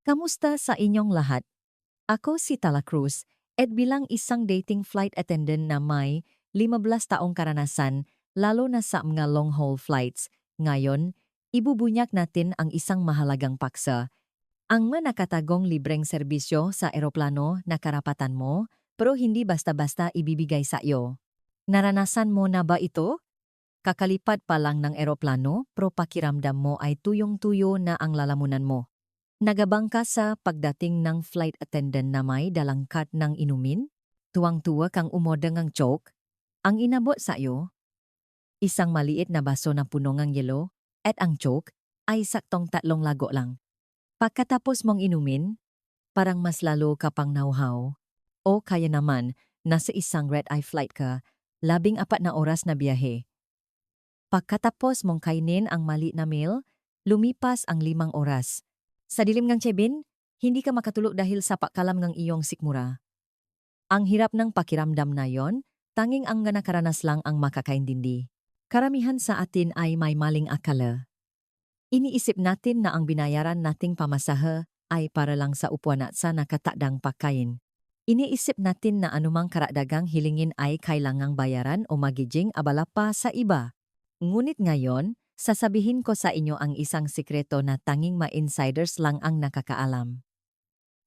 Kamusta sa inyong lahat? Ako si Tala Cruz at bilang isang dating flight attendant na may 15 taong karanasan lalo na sa mga long-haul flights, ngayon, ibubunyak natin ang isang mahalagang paksa. Ang mga nakatagong libreng serbisyo sa eroplano na karapatan mo pero hindi basta-basta ibibigay sa iyo. Naranasan mo na ba ito? Kakalipad pa lang ng eroplano pero pakiramdam mo ay tuyong-tuyo na ang lalamunan mo. Nagabang ka sa pagdating ng flight attendant na may dalang cut ng inumin? Tuwang-tuwa kang umorder ng choke? Ang inabot sa iyo? Isang maliit na baso na puno ng yelo at ang choke ay saktong tatlong lago lang. Pagkatapos mong inumin, parang mas lalo ka pang nauhaw. O kaya naman, nasa isang red-eye flight ka, labing apat na oras na biyahe. Pagkatapos mong kainin ang mali na meal, lumipas ang limang oras. Sa dilim ng tsebin, hindi ka makatulog dahil sa pakalam ng iyong sikmura. Ang hirap ng pakiramdam na yon, tanging ang nakaranas lang ang makakaintindi. Karamihan sa atin ay may maling akala. Iniisip natin na ang binayaran nating pamasahe ay para lang sa upuan at sa nakatadang pagkain. Iniisip natin na anumang karadagang hilingin ay kailangang bayaran o magiging abala pa sa iba. Ngunit ngayon, sasabihin ko sa inyo ang isang sikreto na tanging ma-insiders lang ang nakakaalam.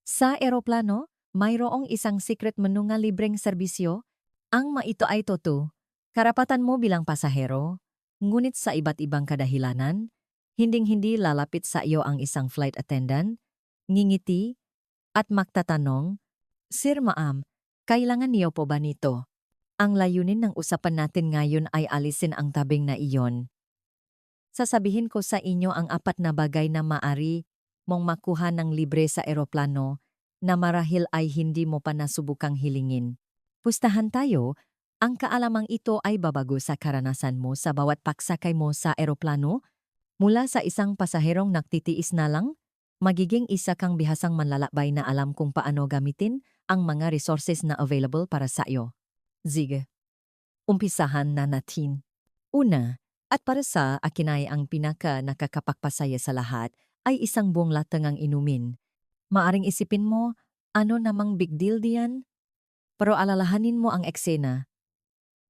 Sa eroplano, mayroong isang secret menu nga libreng serbisyo. Ang maito ay toto. Karapatan mo bilang pasahero, ngunit sa iba't ibang kadahilanan, hinding-hindi lalapit sa iyo ang isang flight attendant, ngingiti, at magtatanong, Sir Maam, kailangan niyo po ba nito? Ang layunin ng usapan natin ngayon ay alisin ang tabing na iyon. Sasabihin ko sa inyo ang apat na bagay na maari mong makuha ng libre sa eroplano na marahil ay hindi mo pa nasubukang hilingin. Pustahan tayo, ang kaalamang ito ay babago sa karanasan mo sa bawat pagsakay mo sa eroplano Mula sa isang pasaherong nagtitiis na lang, magiging isa kang bihasang manlalakbay na alam kung paano gamitin ang mga resources na available para sa iyo. Sige. Umpisahan na natin. Una, at para sa akin ay ang pinaka nakakapagpasaya sa lahat ay isang buong latangang inumin. Maaring isipin mo, ano namang big deal diyan? Pero alalahanin mo ang eksena.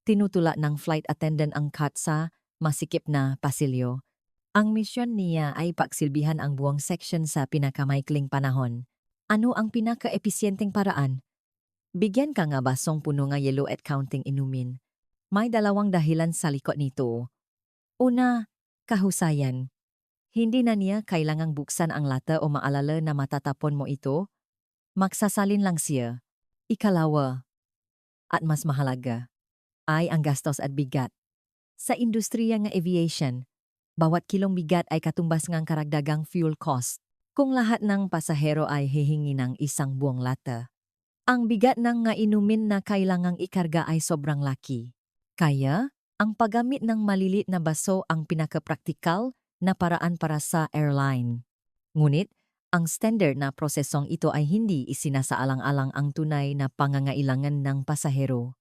Tinutula ng flight attendant ang cut sa masikip na pasilyo ang misyon niya ay pagsilbihan ang buong section sa pinakamaikling panahon. Ano ang pinaka-episyenteng paraan? Bigyan ka nga basong puno nga yellow at counting inumin. May dalawang dahilan sa likod nito. Una, kahusayan. Hindi na niya kailangang buksan ang lata o maalala na matatapon mo ito. Magsasalin lang siya. Ikalawa, at mas mahalaga, ay ang gastos at bigat. Sa industriya nga aviation, bawat kilong bigat ay katumbas ngang karagdagang fuel cost. Kung lahat ng pasahero ay hihingi ng isang buong lata, ang bigat ng nga inumin na kailangang ikarga ay sobrang laki. Kaya, ang paggamit ng malilit na baso ang pinakapraktikal na paraan para sa airline. Ngunit, ang standard na prosesong ito ay hindi isinasaalang-alang ang tunay na pangangailangan ng pasahero.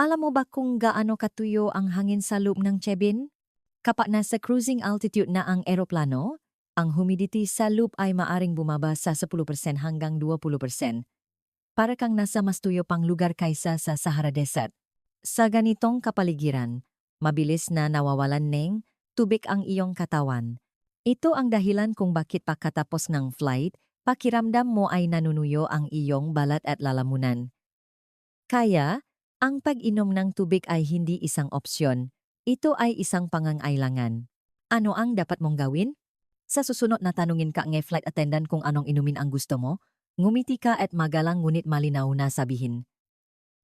Alam mo ba kung gaano katuyo ang hangin sa loop ng Chebin? Kapag nasa cruising altitude na ang eroplano, ang humidity sa loop ay maaring bumaba sa 10% hanggang 20%. Para kang nasa mas tuyo pang lugar kaysa sa Sahara Desert. Sa ganitong kapaligiran, mabilis na nawawalan ng tubig ang iyong katawan. Ito ang dahilan kung bakit pagkatapos ng flight, pakiramdam mo ay nanunuyo ang iyong balat at lalamunan. Kaya, ang pag-inom ng tubig ay hindi isang opsyon, ito ay isang pangangailangan. Ano ang dapat mong gawin? Sa susunod na tanungin ka ng flight attendant kung anong inumin ang gusto mo, ngumiti ka at magalang ngunit malinaw na sabihin.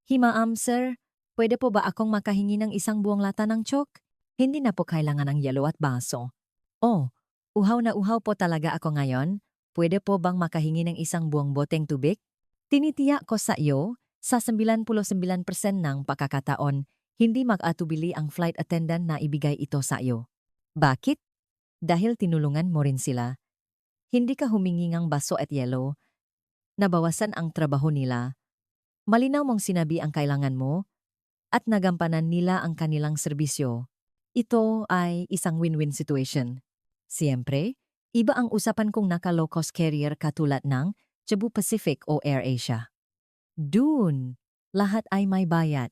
Himaam, sir, pwede po ba akong makahingi ng isang buong lata ng chok? Hindi na po kailangan ng yelo at baso. Oh, uhaw na uhaw po talaga ako ngayon. Pwede po bang makahingi ng isang buong boteng tubig? Tinitiyak ko sa iyo, sa 99% ng pakakataon, hindi mag-atubili ang flight attendant na ibigay ito sa iyo. Bakit? Dahil tinulungan mo rin sila. Hindi ka humingi ng baso at yelo. Nabawasan ang trabaho nila. Malinaw mong sinabi ang kailangan mo at nagampanan nila ang kanilang serbisyo. Ito ay isang win-win situation. Siyempre, Iba ang usapan kung naka-low-cost carrier katulad ng Cebu Pacific o AirAsia. Dun, lahat ay may bayad.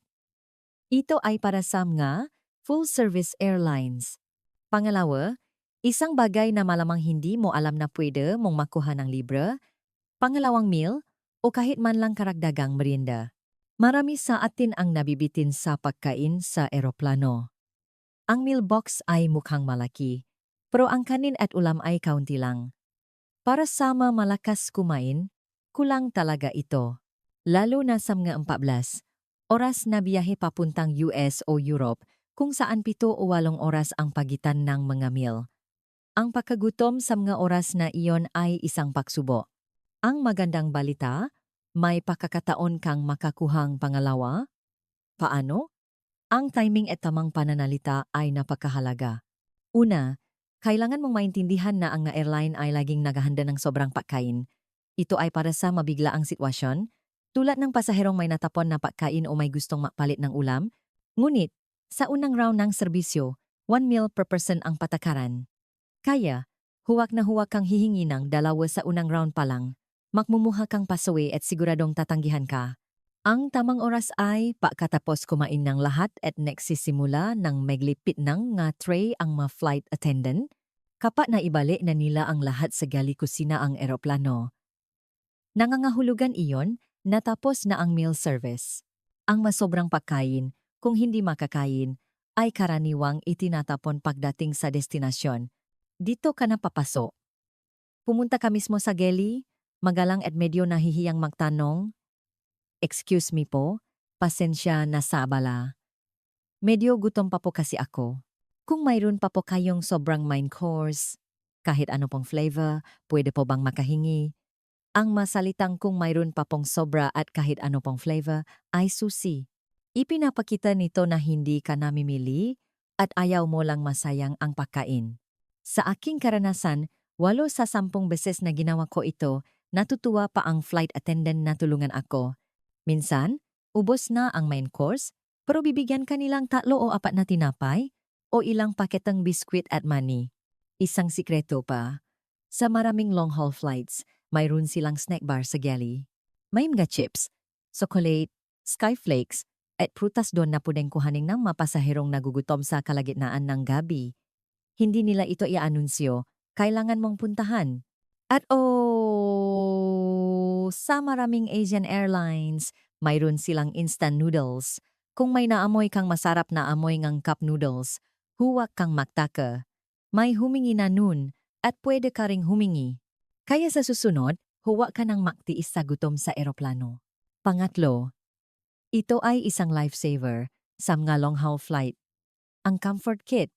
Ito ay para sa mga full-service airlines. Pangalawa, isang bagay na malamang hindi mo alam na pwede mong makuha ng libre, pangalawang meal, o kahit man lang karagdagang merienda. Marami sa atin ang nabibitin sa pagkain sa eroplano. Ang meal box ay mukhang malaki, pero ang kanin at ulam ay kaunti lang. Para sama malakas kumain, kulang talaga ito. Lalo na sa mga 14, oras na biyahe papuntang US o Europe kung saan pito o walong oras ang pagitan ng mga meal. Ang pagkagutom sa mga oras na iyon ay isang paksubo. Ang magandang balita, may pakakataon kang makakuhang pangalawa? Paano? Ang timing at tamang pananalita ay napakahalaga. Una, kailangan mong maintindihan na ang airline ay laging naghahanda ng sobrang pagkain. Ito ay para sa mabigla ang sitwasyon, tulad ng pasaherong may natapon na pagkain o may gustong mapalit ng ulam. Ngunit, sa unang round ng serbisyo, 1 meal per person ang patakaran. Kaya, huwag na huwag kang hihingi ng dalawa sa unang round pa lang. Makmumuha kang pasawi at siguradong tatanggihan ka. Ang tamang oras ay pagkatapos kumain ng lahat at nagsisimula ng maglipit ng nga tray ang mga flight attendant, kapat na ibalik na nila ang lahat sa gali kusina ang eroplano. Nangangahulugan iyon, natapos na ang meal service. Ang masobrang pagkain, kung hindi makakain, ay karaniwang itinatapon pagdating sa destinasyon. Dito ka na papaso. Pumunta ka mismo sa geli, magalang at medyo nahihiyang magtanong, Excuse me po, pasensya na sa abala. Medyo gutom pa po kasi ako. Kung mayroon pa po kayong sobrang main course, kahit ano pong flavor, pwede po bang makahingi? Ang masalitang kung mayroon pa pong sobra at kahit ano pong flavor ay susi. Ipinapakita nito na hindi ka namimili at ayaw mo lang masayang ang pagkain. Sa aking karanasan, walo sa sampung beses na ginawa ko ito, natutuwa pa ang flight attendant na tulungan ako. Minsan, ubos na ang main course, pero bibigyan ka nilang tatlo o apat na tinapay o ilang paketang biskwit at money. Isang sikreto pa, sa maraming long-haul flights, mayroon silang snack bar sa galley. May mga chips, chocolate, skyflakes, at prutas doon na pwedeng kuhaning ng mapasaherong nagugutom sa kalagitnaan ng gabi. Hindi nila ito i-anunsyo, kailangan mong puntahan. At oh, sa maraming Asian airlines, mayroon silang instant noodles. Kung may naamoy kang masarap na amoy ng cup noodles, huwag kang magtaka. May humingi na nun at pwede ka ring humingi. Kaya sa susunod, huwag ka nang maktiis sa gutom sa eroplano. Pangatlo, ito ay isang lifesaver sa mga long-haul flight. Ang comfort kit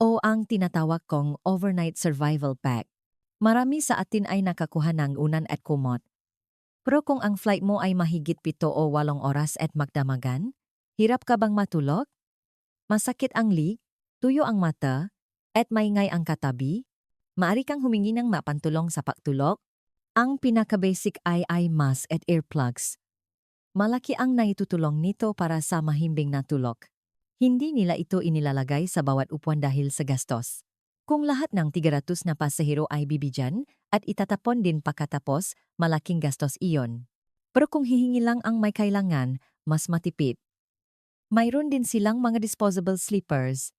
o ang tinatawag kong overnight survival pack. Marami sa atin ay nakakuha ng unan at kumot. Pero kung ang flight mo ay mahigit pito o walong oras at magdamagan, hirap ka bang matulog? Masakit ang lig, tuyo ang mata, at maingay ang katabi? Maari kang humingi ng mapantulong sa pagtulog? Ang pinaka-basic ay eye mask at earplugs. Malaki ang naitutulong nito para sa mahimbing na tulog. Hindi nila ito inilalagay sa bawat upuan dahil sa gastos. Kung lahat ng 300 na pasahero ay bibigyan at itatapon din pagkatapos, malaking gastos iyon. Pero kung hihingi lang ang may kailangan, mas matipid. Mayroon din silang mga disposable sleepers.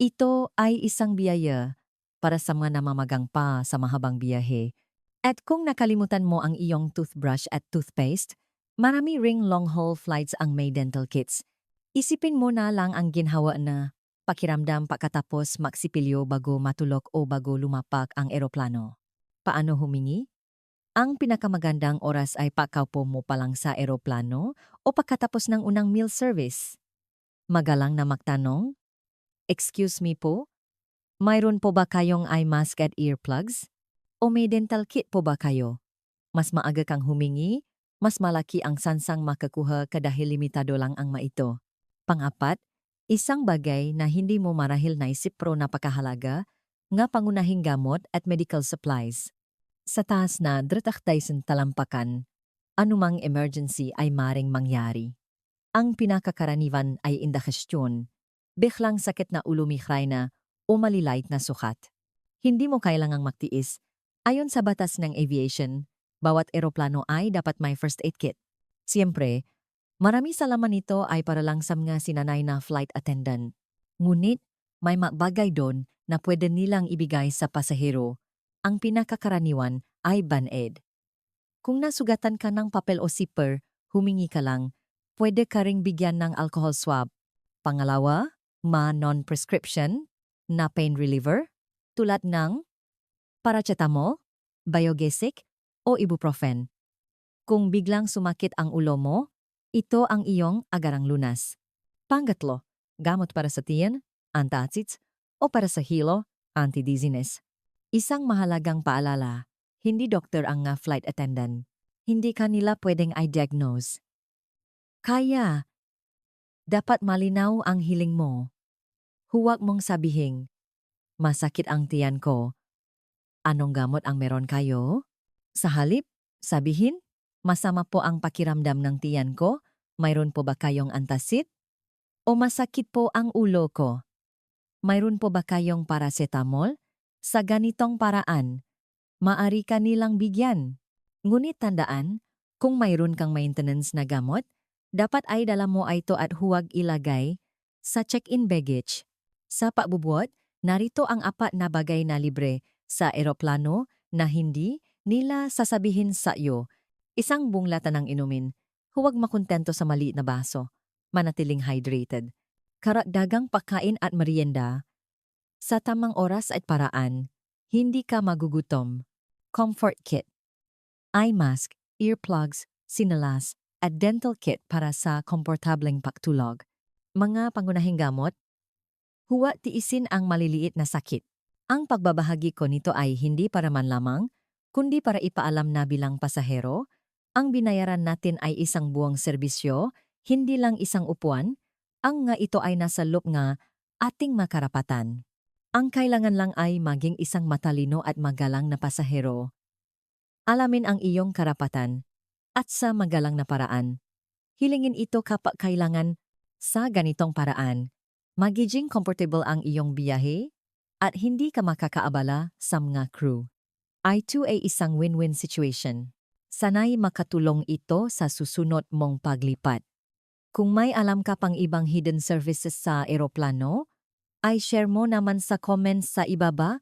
Ito ay isang biyaya para sa mga namamagang pa sa mahabang biyahe. At kung nakalimutan mo ang iyong toothbrush at toothpaste, marami ring long-haul flights ang may dental kits. Isipin mo na lang ang ginhawa na pakiramdam pagkatapos maksipilyo bago matulog o bago lumapak ang eroplano. Paano humingi? Ang pinakamagandang oras ay pakaupo mo pa lang sa eroplano o pagkatapos ng unang meal service. Magalang na magtanong, Excuse me po, mayroon po ba kayong eye mask at earplugs? O may dental kit po ba kayo? Mas maaga kang humingi, mas malaki ang sansang makakuha kadahil limitado lang ang maito. Pangapat, isang bagay na hindi mo marahil naisip pro napakahalaga, nga pangunahing gamot at medical supplies. Sa taas na drataktaysan talampakan, anumang emergency ay maring mangyari. Ang pinakakaraniwan ay indikasyon, biglang sakit na ulo mihray na o malilight na sukat. Hindi mo kailangang magtiis. Ayon sa batas ng aviation, bawat eroplano ay dapat may first aid kit. Siyempre, marami sa laman nito ay para lang sa mga sinanay na flight attendant. Ngunit, may magbagay doon na pwede nilang ibigay sa pasahero. Ang pinakakaraniwan ay band-aid. Kung nasugatan ka ng papel o zipper, humingi ka lang. Pwede ka ring bigyan ng alcohol swab. Pangalawa, ma non-prescription na pain reliever tulad ng paracetamol, biogesic, o ibuprofen. Kung biglang sumakit ang ulo mo, ito ang iyong agarang lunas. Pangatlo, gamot para sa tiyan, antacids, o para sa hilo, anti-dizziness. Isang mahalagang paalala, hindi doktor ang nga flight attendant. Hindi kanila pwedeng i-diagnose. Kaya, dapat malinaw ang hiling mo. Huwag mong sabihin, masakit ang tiyan ko. Anong gamot ang meron kayo? Sa halip, sabihin, masama po ang pakiramdam ng tiyan ko, mayroon po ba kayong antasit? O masakit po ang ulo ko? Mayroon po ba kayong paracetamol? Sa ganitong paraan, maari ka nilang bigyan. Ngunit tandaan, kung mayroon kang maintenance na gamot, dapat ay dala mo ito at huwag ilagay sa check-in baggage. Sa pagbubuot, narito ang apat na bagay na libre sa eroplano na hindi nila sasabihin sa iyo. Isang buong lata ng inumin. Huwag makontento sa maliit na baso. Manatiling hydrated. Karagdagang pagkain at merienda. Sa tamang oras at paraan, hindi ka magugutom. Comfort kit. Eye mask, earplugs, sinalas, at dental kit para sa komportableng pagtulog. Mga pangunahing gamot, huwa tiisin ang maliliit na sakit. Ang pagbabahagi ko nito ay hindi para man lamang, kundi para ipaalam na bilang pasahero, ang binayaran natin ay isang buwang serbisyo, hindi lang isang upuan, ang nga ito ay nasa loob nga ating makarapatan. Ang kailangan lang ay maging isang matalino at magalang na pasahero. Alamin ang iyong karapatan at sa magalang na paraan. Hilingin ito kapag kailangan sa ganitong paraan. Magiging comfortable ang iyong biyahe at hindi ka makakaabala sa mga crew. I2 ay isang win-win situation. Sanay makatulong ito sa susunod mong paglipat. Kung may alam ka pang ibang hidden services sa eroplano, ay share mo naman sa comments sa ibaba